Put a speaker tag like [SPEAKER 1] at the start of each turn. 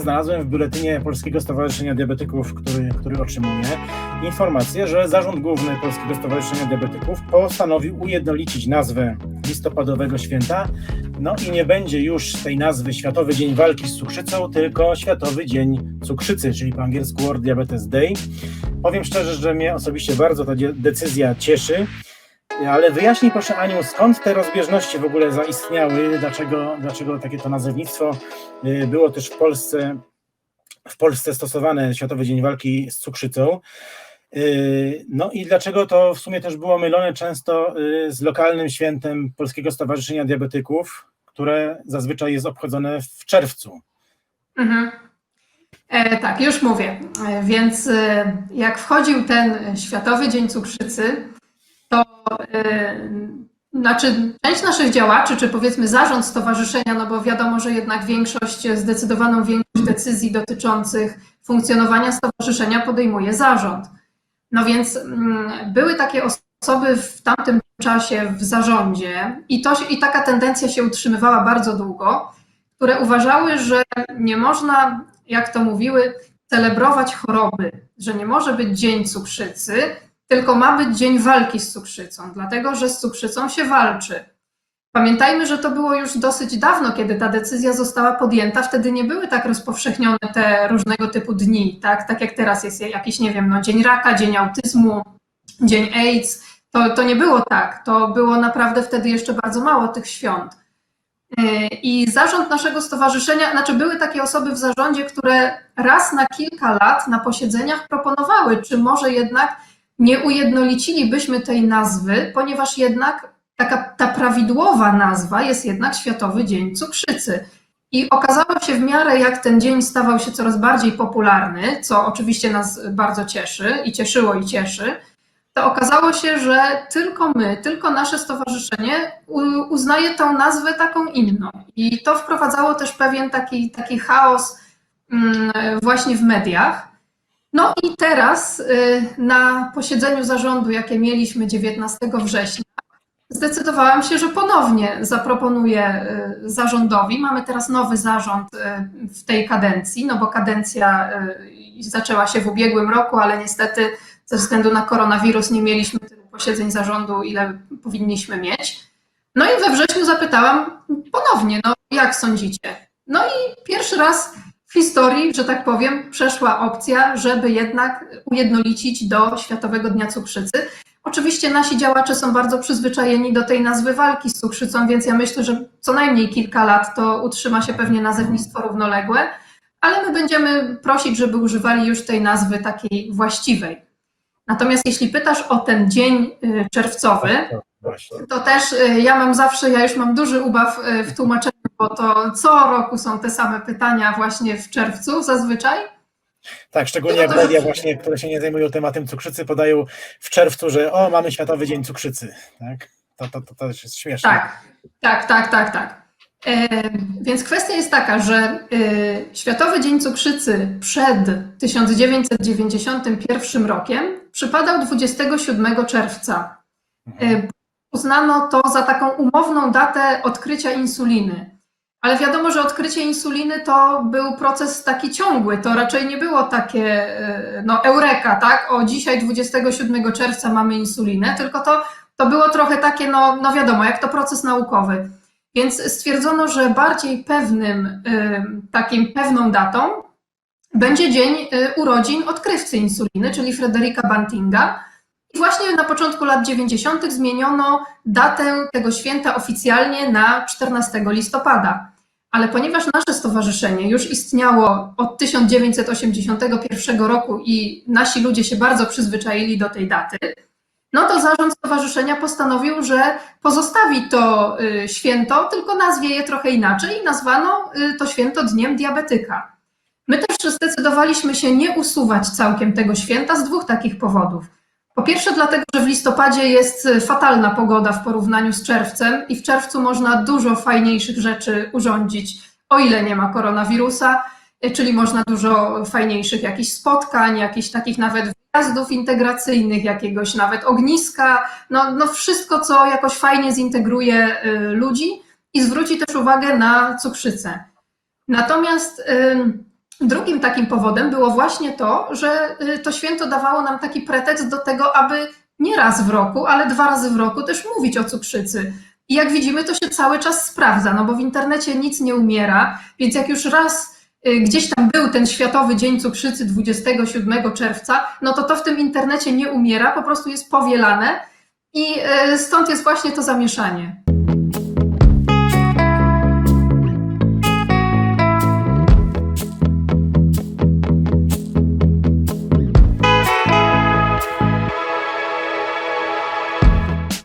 [SPEAKER 1] znalazłem w biuletynie Polskiego Stowarzyszenia Diabetyków, który, który otrzymuję, informację, że Zarząd Główny Polskiego Stowarzyszenia Diabetyków postanowił ujednolicić nazwę listopadowego święta, no i nie będzie już tej nazwy Światowy Dzień Walki z Cukrzycą, tylko Światowy Dzień Cukrzycy, czyli po angielsku World Diabetes Day. Powiem szczerze, że mnie osobiście bardzo ta decyzja cieszy, ale wyjaśnij proszę Aniu, skąd te rozbieżności w ogóle zaistniały, dlaczego, dlaczego takie to nazewnictwo y, było też w Polsce, w Polsce stosowane Światowy Dzień Walki z Cukrzycą. Y, no i dlaczego to w sumie też było mylone często y, z lokalnym świętem Polskiego Stowarzyszenia Diabetyków, które zazwyczaj jest obchodzone w czerwcu.
[SPEAKER 2] Mhm. E, tak, już mówię. E, więc e, jak wchodził ten Światowy Dzień Cukrzycy, to e, znaczy część naszych działaczy, czy powiedzmy zarząd stowarzyszenia, no bo wiadomo, że jednak większość, zdecydowaną większość decyzji dotyczących funkcjonowania stowarzyszenia podejmuje zarząd. No więc mm, były takie osoby w tamtym czasie w zarządzie i, to, i taka tendencja się utrzymywała bardzo długo, które uważały, że nie można, jak to mówiły, celebrować choroby, że nie może być dzień cukrzycy, tylko ma być dzień walki z cukrzycą, dlatego że z cukrzycą się walczy. Pamiętajmy, że to było już dosyć dawno, kiedy ta decyzja została podjęta. Wtedy nie były tak rozpowszechnione te różnego typu dni, tak, tak jak teraz jest jakiś, nie wiem, no, dzień raka, dzień autyzmu, dzień AIDS. To, to nie było tak. To było naprawdę wtedy jeszcze bardzo mało tych świąt. Yy, I zarząd naszego stowarzyszenia, znaczy były takie osoby w zarządzie, które raz na kilka lat na posiedzeniach proponowały, czy może jednak nie ujednolicilibyśmy tej nazwy, ponieważ jednak taka ta prawidłowa nazwa jest jednak Światowy Dzień Cukrzycy. I okazało się w miarę, jak ten dzień stawał się coraz bardziej popularny, co oczywiście nas bardzo cieszy i cieszyło i cieszy, to okazało się, że tylko my, tylko nasze stowarzyszenie uznaje tą nazwę taką inną. I to wprowadzało też pewien taki, taki chaos mm, właśnie w mediach. No i teraz y, na posiedzeniu zarządu, jakie mieliśmy 19 września, zdecydowałam się, że ponownie zaproponuję y, zarządowi. Mamy teraz nowy zarząd y, w tej kadencji, no bo kadencja zaczęła się w ubiegłym roku, ale niestety ze względu na koronawirus nie mieliśmy tylu posiedzeń zarządu, ile powinniśmy mieć. No i we wrześniu zapytałam ponownie, no jak sądzicie? No i pierwszy raz w historii, że tak powiem, przeszła opcja, żeby jednak ujednolicić do Światowego Dnia Cukrzycy. Oczywiście nasi działacze są bardzo przyzwyczajeni do tej nazwy walki z cukrzycą, więc ja myślę, że co najmniej kilka lat to utrzyma się pewnie nazewnictwo równoległe, ale my będziemy prosić, żeby używali już tej nazwy takiej właściwej. Natomiast jeśli pytasz o ten dzień y, czerwcowy, tak, to też y, ja mam zawsze, ja już mam duży ubaw y, w tłumaczeniu, bo to co roku są te same pytania właśnie w czerwcu zazwyczaj.
[SPEAKER 1] Tak, szczególnie jak media właśnie, które się nie zajmują tematem cukrzycy, podają w czerwcu, że o, mamy Światowy Dzień Cukrzycy. Tak? To, to, to też jest śmieszne.
[SPEAKER 2] Tak, tak, tak, tak, tak. Więc kwestia jest taka, że Światowy Dzień Cukrzycy przed 1991 rokiem przypadał 27 czerwca. Mhm. Uznano to za taką umowną datę odkrycia insuliny. Ale wiadomo, że odkrycie insuliny to był proces taki ciągły. To raczej nie było takie, no, eureka, tak? O, dzisiaj 27 czerwca mamy insulinę, tylko to, to było trochę takie, no, no wiadomo, jak to proces naukowy. Więc stwierdzono, że bardziej pewnym, takim pewną datą będzie dzień y, urodzin odkrywcy insuliny, czyli Frederika Bantinga. I właśnie na początku lat 90. zmieniono datę tego święta oficjalnie na 14 listopada. Ale ponieważ nasze stowarzyszenie już istniało od 1981 roku i nasi ludzie się bardzo przyzwyczaili do tej daty, no to zarząd stowarzyszenia postanowił, że pozostawi to y, święto, tylko nazwie je trochę inaczej i nazwano y, to święto Dniem Diabetyka. My też zdecydowaliśmy się nie usuwać całkiem tego święta z dwóch takich powodów. Po pierwsze, dlatego, że w listopadzie jest fatalna pogoda w porównaniu z czerwcem i w czerwcu można dużo fajniejszych rzeczy urządzić, o ile nie ma koronawirusa, y, czyli można dużo fajniejszych jakichś spotkań, jakichś takich nawet wyjazdów integracyjnych, jakiegoś nawet ogniska, no, no wszystko, co jakoś fajnie zintegruje y, ludzi i zwróci też uwagę na cukrzycę. Natomiast Drugim takim powodem było właśnie to, że y, to święto dawało nam taki pretekst do tego, aby nie raz w roku, ale dwa razy w roku też mówić o cukrzycy. I jak widzimy, to się cały czas sprawdza, no bo w internecie nic nie umiera, więc jak już raz y, gdzieś tam był ten Światowy Dzień Cukrzycy 27 czerwca, no to to w tym internecie nie umiera, po prostu jest powielane i y, stąd jest właśnie to zamieszanie.